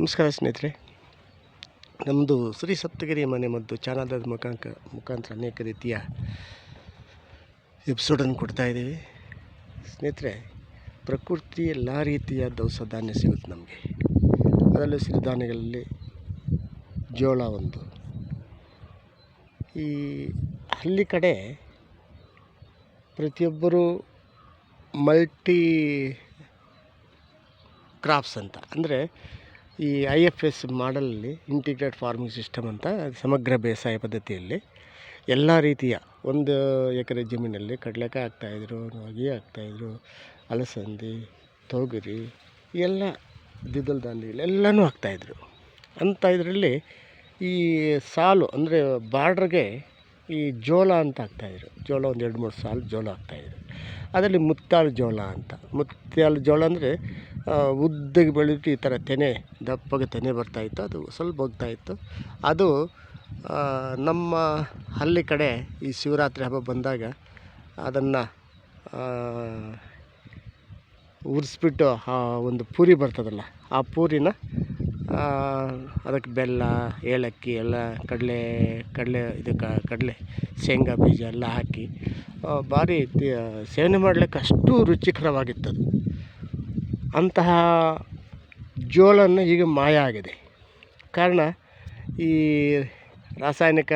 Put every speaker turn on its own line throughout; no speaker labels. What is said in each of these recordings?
ನಮಸ್ಕಾರ ಸ್ನೇಹಿತರೆ. ನಮ್ಮದು ಶ್ರೀ ಸಪ್ತಗಿರಿ ಮನೆ ಮದ್ದು ಚಾನಲ್ದ ಮುಖಾಂಕ, ಮುಖಾಂತರ ಅನೇಕ ರೀತಿಯ ಎಪಿಸೋಡನ್ನು ಕೊಡ್ತಾ ಇದ್ದೀವಿ. ಸ್ನೇಹಿತರೆ ಪ್ರಕೃತಿ ಎಲ್ಲ ರೀತಿಯ ದವಸ ಧಾನ್ಯ ಸಿಗುತ್ತೆ ನಮಗೆ. ಅದರಲ್ಲೂ ಸಿರಿಧಾನ್ಯಗಳಲ್ಲಿ ಜೋಳ ಒಂದು. ಈ ಹಳ್ಳಿ ಕಡೆ ಪ್ರತಿಯೊಬ್ಬರು ಮಲ್ಟಿ ಕ್ರಾಪ್ಸ್ ಅಂತ. ಅಂದರೆ ಈ ಐ ಎಫ್ ಎಸ್ ಮಾಡಲಲ್ಲಿ ಇಂಟಿಗ್ರೇಟ್ ಫಾರ್ಮಿಂಗ್ ಸಿಸ್ಟಮ್ ಅಂತ ಸಮಗ್ರ ಬೇಸಾಯ ಪದ್ಧತಿಯಲ್ಲಿ ಎಲ್ಲ ರೀತಿಯ ಒಂದು ಎಕರೆ ಜಮೀನಲ್ಲಿ ಕಡಲೆಕಾಯಿ ಹಾಕ್ತಾಯಿದ್ರು ರಾಗಿ ಹಾಕ್ತಾಯಿದ್ರು ಅಲಸಂದಿ, ತೊಗರಿ, ಎಲ್ಲ ದ್ವಿದಳ ಧಾನ್ಯಗಳು ಎಲ್ಲನೂ ಹಾಕ್ತಾಯಿದ್ರು ಅಂತ ಇದರಲ್ಲಿ ಈ ಸಾಲು ಅಂದರೆ ಬಾರ್ಡ್ರಿಗೆ ಈ ಜೋಳ ಅಂತ ಹಾಕ್ತಾಯಿದ್ರು ಜೋಳ ಒಂದು ಎರಡು ಮೂರು ಸಾಲು ಜೋಳ ಹಾಕ್ತಾಯಿದ್ರು ಅದರಲ್ಲಿ ಮುತ್ತಾಳು ಜೋಳ ಅಂತ. ಮುತ್ತಾಳು ಜೋಳ ಅಂದರೆ ಉದ್ದಗೆ ಬೆಳೆದು ಈ ಥರ ತೆನೆ, ದಪ್ಪಗೆ ತೆನೆ ಬರ್ತಾಯಿತ್ತು ಅದು ಸ್ವಲ್ಪ ಹೋಗ್ತಾಯಿತ್ತು ಅದು ನಮ್ಮ ಹಳ್ಳಿ ಕಡೆ ಈ ಶಿವರಾತ್ರಿ ಹಬ್ಬ ಬಂದಾಗ ಅದನ್ನು ಉರಿಸ್ಬಿಟ್ಟು ಆ ಒಂದು ಪೂರಿ ಬರ್ತದಲ್ಲ, ಆ ಪೂರಿನ ಅದಕ್ಕೆ ಬೆಲ್ಲ, ಏಲಕ್ಕಿ, ಎಲ್ಲ ಕಡಲೆ ಕಡಲೆ ಇದು ಕಡಲೆ, ಶೇಂಗಾ ಬೀಜ ಎಲ್ಲ ಹಾಕಿ ಭಾರಿ ಸೇವನೆ ಮಾಡ್ಲಿಕ್ಕೆ ಅಷ್ಟು ರುಚಿಕರವಾಗಿತ್ತದು ಅಂತಹ ಜೋಳನ್ನು ಈಗ ಮಾಯ ಆಗಿದೆ ಕಾರಣ ಈ ರಾಸಾಯನಿಕ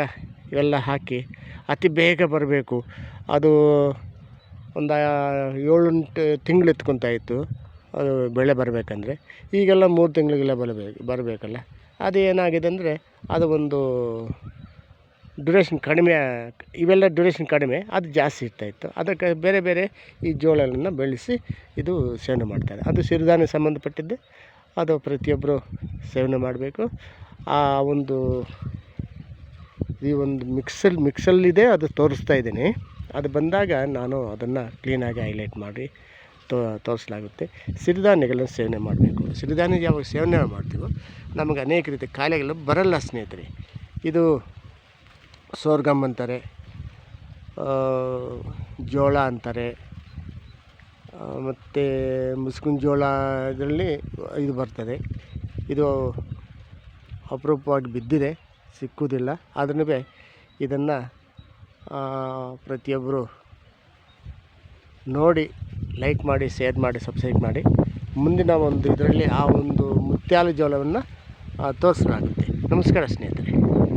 ಇವೆಲ್ಲ ಹಾಕಿ ಅತಿ ಬೇಗ ಬರಬೇಕು. ಅದು ಒಂದು ಏಳೆಂಟು ತಿಂಗಳು ಎತ್ಕೊತಾ ಇತ್ತು. ಅದು ಬೆಳೆ ಬರಬೇಕಂದ್ರೆ. ಈಗೆಲ್ಲ ಮೂರು ತಿಂಗಳಿಗೆಲ್ಲ ಬರಬೇಕು, ಬರಬೇಕಲ್ಲ. ಅದು ಏನಾಗಿದೆ ಅಂದರೆ ಅದು ಒಂದು ಡ್ಯೂರೇಷನ್ ಕಡಿಮೆ ಇವೆಲ್ಲ ಡ್ಯುರೇಷನ್ ಕಡಿಮೆ, ಅದು ಜಾಸ್ತಿ ಇರ್ತಾಯಿತ್ತು ಅದಕ್ಕೆ ಬೇರೆ ಬೇರೆ ಈ ಜೋಳವನ್ನು ಬೆಳೆಸಿ ಇದು ಸೇವನೆ ಮಾಡ್ತಾರೆ. ಅದು ಸಿರಿಧಾನ್ಯ ಸಂಬಂಧಪಟ್ಟಿದ್ದೆ. ಅದು ಪ್ರತಿಯೊಬ್ಬರು ಸೇವನೆ ಮಾಡಬೇಕು. ಆ ಒಂದು ಈ ಒಂದು ಮಿಕ್ಸಲ್ ಮಿಕ್ಸಲ್ಲಿದೆ ಅದು ತೋರಿಸ್ತಾ ಇದ್ದೀನಿ. ಅದು ಬಂದಾಗ ನಾನು ಅದನ್ನು ಕ್ಲೀನಾಗಿ ಹೈಲೈಟ್ ಮಾಡಿ ತೋ ತೋರಿಸಲಾಗುತ್ತೆ. ಸಿರಿಧಾನ್ಯಗಳನ್ನು ಸೇವನೆ ಮಾಡಬೇಕು. ಸಿರಿಧಾನ್ಯ ಯಾವಾಗ ಸೇವನೆ ಮಾಡ್ತೀವೋ, ನಮಗೆ ಅನೇಕ ರೀತಿಯ ಕಾಯಿಲೆಗಳು ಬರಲ್ಲ ಸ್ನೇಹಿತರೆ. ಇದು ಸೋರ್ಗಮ್ ಅಂತಾರೆ ಜೋಳ ಅಂತಾರೆ ಮತ್ತು ಮುಸ್ಕಿನ ಜೋಳ ಇದರಲ್ಲಿ ಇದು ಬರ್ತದೆ. ಇದು ಅಪರೂಪವಾಗಿ ಬಿದ್ದಿದೆ ಸಿಕ್ಕುವುದಿಲ್ಲ ಆದ್ರೂ ಇದನ್ನು ಪ್ರತಿಯೊಬ್ಬರು ನೋಡಿ, ಲೈಕ್ ಮಾಡಿ, ಶೇರ್ ಮಾಡಿ, ಸಬ್ಸ್ಕ್ರೈಬ್ ಮಾಡಿ. ಮುಂದಿನ ಒಂದು ಇದರಲ್ಲಿ ಆ ಒಂದು ಮುತ್ಯಾಲ ಜೋಳವನ್ನು ತೋರಿಸಲಾಗುತ್ತೆ. ನಮಸ್ಕಾರ ಸ್ನೇಹಿತರೆ.